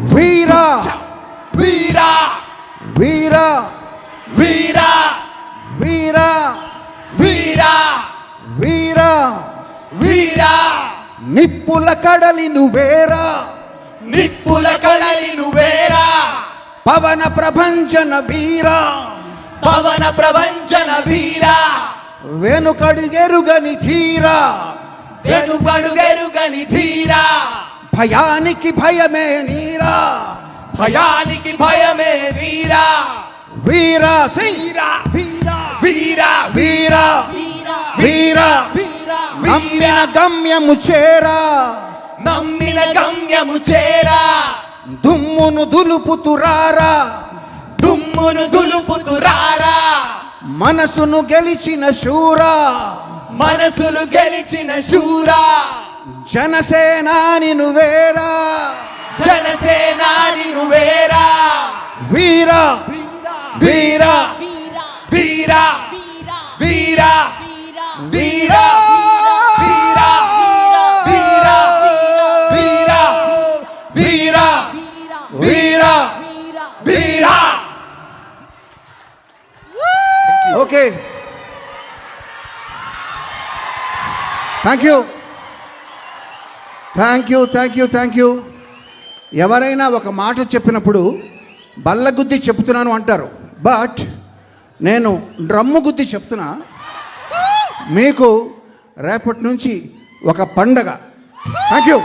వీరా. వీరా. వీరా. వీరా. వీరా. వీరా. వీరా. వీరా. నిప్పుల కడలి నువ్వేరా నిప్పుల కడలి నువ్వేరా పవన ప్రభంజన వీరా. పవన ప్రపంచన వీరా. వెనుకడుగెరుగని ధీరా. వెనుకడుగెరుగని ధీరా. భయానికి భయమే నీరా భయానికి భయమే వీరా. వీరా వీరా. వీరా. వీరా. వీరా. వీరా. నమ్మిన గమ్యము చేరా. నమ్మిన గమ్యము చేరా. దుమ్మును దులుపుతురారా దుమ్మును దులుపుతురారా మనసును గెలిచిన శూరా. మనసులు గెలిచిన శూరా. జనసేనాని నువ్వేరా జనసేనాని నువ్వేరా వీరా వీరా వీరా వీరా వీరా okay thank you thank you thank you thank you ఎవరైనా ఒక మాట చెప్పినప్పుడు బల్ల గుద్ది చెప్తున్నాను అంటారు. బట్ నేను డ్రమ్ము గుద్ది చెప్తున్నా. మీకు రేపటి నుంచి ఒక పండగ. Thank you